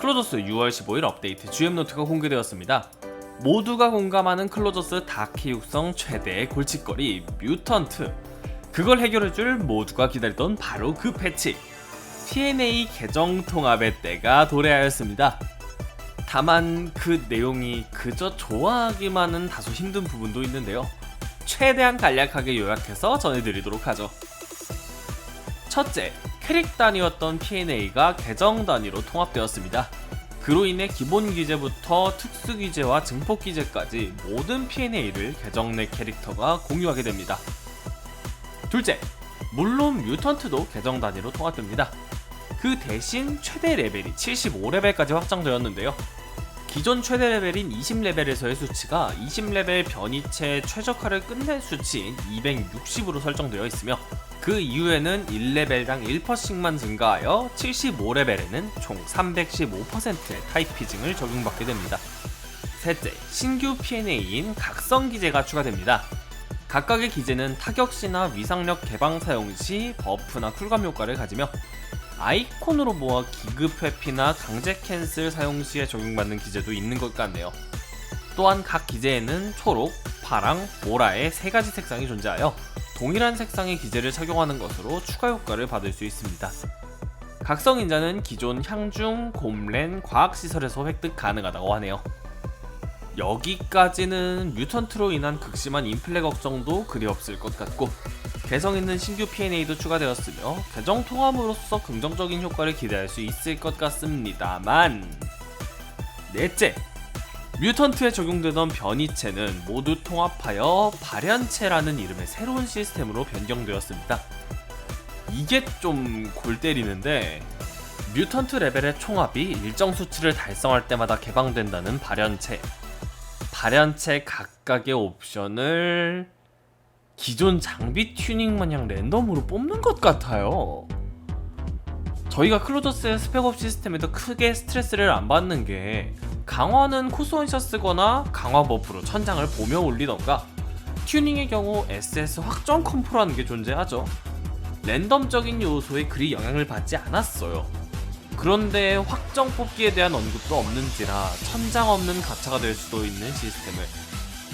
클로저스 6월 15일 업데이트 GM노트가 공개되었습니다. 모두가 공감하는 클로저스 다크 육성 최대의 골칫거리 뮤턴트. 그걸 해결해줄 모두가 기다리던 바로 그 패치. TNA 계정 통합의 때가 도래하였습니다. 다만 그 내용이 그저 좋아하기만은 다소 힘든 부분도 있는데요. 최대한 간략하게 요약해서 전해드리도록 하죠. 첫째, 캐릭 단위였던 P&A가 계정 단위로 통합되었습니다. 그로 인해 기본 기재부터 특수 기재와 증폭 기재까지 모든 P&A를 계정 내 캐릭터가 공유하게 됩니다. 둘째, 물론 뮤턴트도 계정 단위로 통합됩니다. 그 대신 최대 레벨이 75레벨까지 확장되었는데요. 기존 최대 레벨인 20레벨에서의 수치가 20레벨 변이체 최적화를 끝낸 수치인 260으로 설정되어 있으며 그 이후에는 1레벨당 1%씩만 증가하여 75레벨에는 총 315%의 타이피징을 적용받게 됩니다. 셋째, 신규 P&A인 각성 기제가 추가됩니다. 각각의 기제는 타격시나 위상력 개방 사용 시 버프나 쿨감 효과를 가지며 아이콘으로 모아 기급 회피나 강제 캔슬 사용 시에 적용받는 기제도 있는 것 같네요. 또한 각 기제에는 초록, 파랑, 보라의 세 가지 색상이 존재하여 동일한 색상의 기제를 착용하는 것으로 추가 효과를 받을 수 있습니다. 각성 인자는 기존 향중, 곰랜, 과학시설에서 획득 가능하다고 하네요. 여기까지는 뮤턴트로 인한 극심한 인플레 걱정도 그리 없을 것 같고 개성 있는 신규 P&A도 추가되었으며 계정 통합으로서 긍정적인 효과를 기대할 수 있을 것 같습니다만 넷째 뮤턴트에 적용되던 변이체는 모두 통합하여 발현체라는 이름의 새로운 시스템으로 변경되었습니다. 이게 좀 골 때리는데 뮤턴트 레벨의 총합이 일정 수치를 달성할 때마다 개방된다는 발현체 발현체 각각의 옵션을 기존 장비 튜닝 마냥 랜덤으로 뽑는 것 같아요. 저희가 클로저스의 스펙업 시스템에도 크게 스트레스를 안 받는 게 강화는 코스원샷 쓰거나 강화 버프로 천장을 보며 올리던가 튜닝의 경우 SS 확정 컴포라는 게 존재하죠. 랜덤적인 요소에 그리 영향을 받지 않았어요. 그런데 확정 뽑기에 대한 언급도 없는지라 천장 없는 가차가 될 수도 있는 시스템을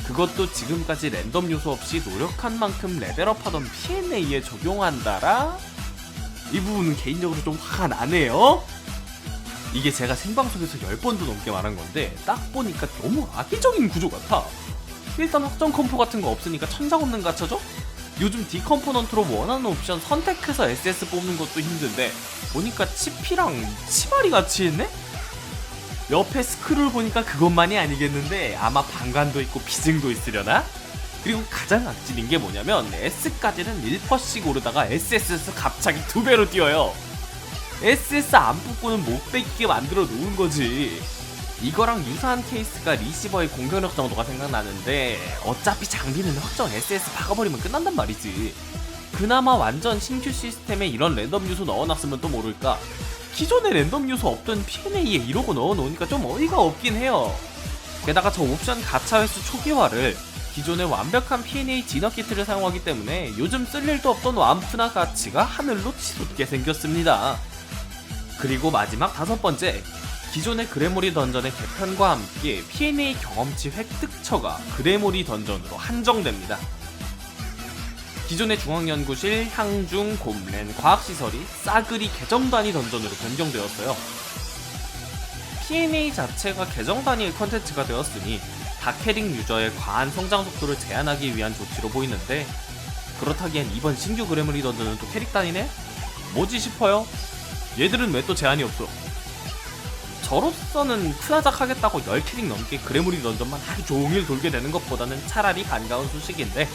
그것도 지금까지 랜덤 요소 없이 노력한 만큼 레벨업하던 P&A에 적용한다라? 이 부분은 개인적으로 좀 화가 나네요. 이게 제가 생방송에서 10번도 넘게 말한 건데 딱 보니까 너무 악의적인 구조 같아. 일단 확정 컴포 같은 거 없으니까 천장 없는 가차죠? 요즘 D 컴포넌트로 원하는 옵션 선택해서 SS 뽑는 것도 힘든데 보니까 치피랑 치마리 같이 했네? 옆에 스크롤 보니까 그것만이 아니겠는데 아마 방관도 있고 비증도 있으려나? 그리고 가장 악질인 게 뭐냐면 S까지는 1%씩 오르다가 SS에서 갑자기 두 배로 뛰어요. SS 안 뽑고는 못 뺏기게 만들어 놓은 거지. 이거랑 유사한 케이스가 리시버의 공격력 정도가 생각나는데 어차피 장비는 확정 SS 박아버리면 끝난단 말이지. 그나마 완전 신규 시스템에 이런 랜덤 요소 넣어놨으면 또 모를까. 기존에 랜덤 요소 없던 P&A에 이러고 넣어놓으니까 좀 어이가 없긴 해요. 게다가 저 옵션 가차 횟수 초기화를 기존의 완벽한 P&A 진화 키트를 사용하기 때문에 요즘 쓸 일도 없던 왑프나 가치가 하늘로 치솟게 생겼습니다. 그리고 마지막 다섯 번째, 기존의 그레모리 던전의 개편과 함께 P&A 경험치 획득처가 그레모리 던전으로 한정됩니다. 기존의 중앙연구실, 향중, 곰랜, 과학시설이 싸그리 계정 단위 던전으로 변경되었어요. P&A 자체가 계정 단위의 컨텐츠가 되었으니 다캐릭 유저의 과한 성장 속도를 제한하기 위한 조치로 보이는데 그렇다기엔 이번 신규 그레모리 던전은 또 캐릭 단위네? 뭐지 싶어요? 얘들은 왜 또 제한이 없어? 저로서는 프라작 하겠다고 10캐릭 넘게 그레모리 던전만 하루 종일 돌게 되는 것보다는 차라리 반가운 소식인데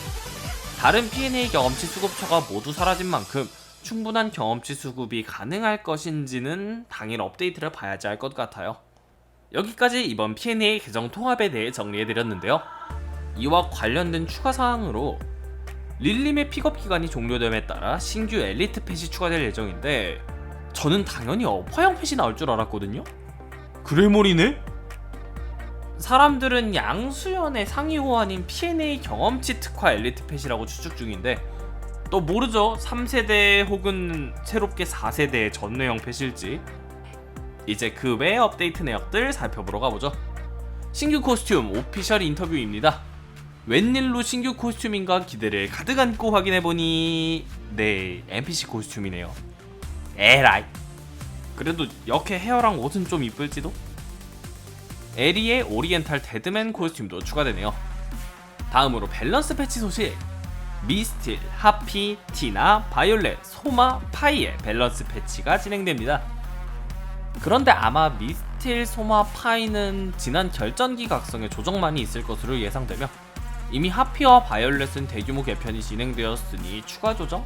다른 P&A 경험치 수급처가 모두 사라진 만큼 충분한 경험치 수급이 가능할 것인지는 당일 업데이트를 봐야지 할것 같아요. 여기까지 이번 P&A 계정 통합에 대해 정리해드렸는데요. 이와 관련된 추가 사항으로 릴림의 픽업 기간이 종료됨에 따라 신규 엘리트 펫이 추가될 예정인데 저는 당연히 어퍼형 펫이 나올 줄 알았거든요. 그레모리네? 사람들은 양수연의 상위 호환인 P&A 경험치 특화 엘리트 펫이라고 추측 중인데 또 모르죠 3세대 혹은 새롭게 4세대의 전뇌형 펫일지 이제 그 외의 업데이트 내역들 살펴보러 가보죠. 신규 코스튬 오피셜 인터뷰입니다. 웬일로 신규 코스튬인가 기대를 가득 안고 확인해보니 네 NPC 코스튬이네요. 에라이 그래도 역해 헤어랑 옷은 좀 이쁠지도? 에리의 오리엔탈 데드맨 코스튬도 추가되네요. 다음으로 밸런스 패치 소식. 미스틸, 하피, 티나, 바이올렛, 소마, 파이의 밸런스 패치가 진행됩니다. 그런데 아마 미스틸, 소마, 파이는 지난 결전기 각성의 조정만이 있을 것으로 예상되며 이미 하피와 바이올렛은 대규모 개편이 진행되었으니 추가 조정?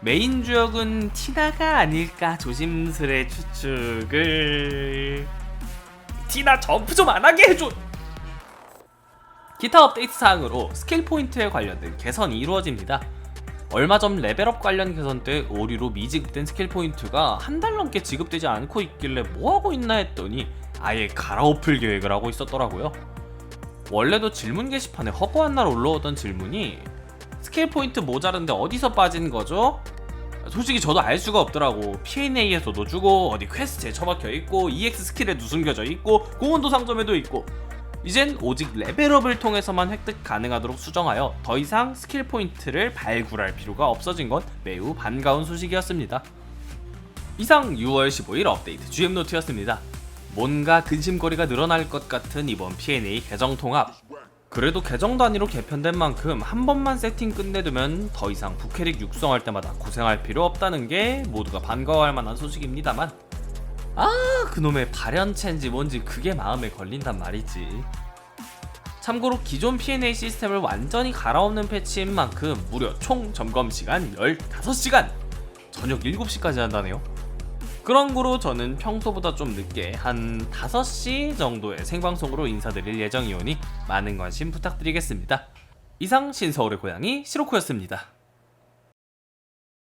메인 주역은 티나가 아닐까 조심스레 추측을 티나 점프 좀 안 하게 해줘. 기타 업데이트 사항으로 스킬 포인트에 관련된 개선이 이루어집니다. 얼마 전 레벨업 관련 개선 때 오류로 미지급된 스킬 포인트가 한 달 넘게 지급되지 않고 있길래 뭐 하고 있나 했더니 아예 갈아엎을 계획을 하고 있었더라고요. 원래도 질문 게시판에 허구한 날 올라오던 질문이 스킬 포인트 모자른데 어디서 빠진 거죠? 솔직히 저도 알 수가 없더라고. P&A에서도 주고 어디 퀘스트에 처박혀 있고 EX 스킬에도 숨겨져 있고 공원도 상점에도 있고 이젠 오직 레벨업을 통해서만 획득 가능하도록 수정하여 더 이상 스킬 포인트를 발굴할 필요가 없어진 건 매우 반가운 소식이었습니다. 이상 6월 15일 업데이트 GM 노트였습니다. 뭔가 근심거리가 늘어날 것 같은 이번 P&A 계정 통합. 그래도 계정 단위로 개편된 만큼 한 번만 세팅 끝내두면 더 이상 부캐릭 육성할 때마다 고생할 필요 없다는 게 모두가 반가워할 만한 소식입니다만. 아 그놈의 발연체인지 뭔지 그게 마음에 걸린단 말이지. 참고로 기존 P&A 시스템을 완전히 갈아엎는 패치인 만큼 무려 총 점검 시간 15시간! 저녁 7시까지 한다네요 그런 거로 저는 평소보다 좀 늦게 한 5시 정도의 생방송으로 인사드릴 예정이오니 많은 관심 부탁드리겠습니다. 이상 신서울의 고양이 시로코였습니다.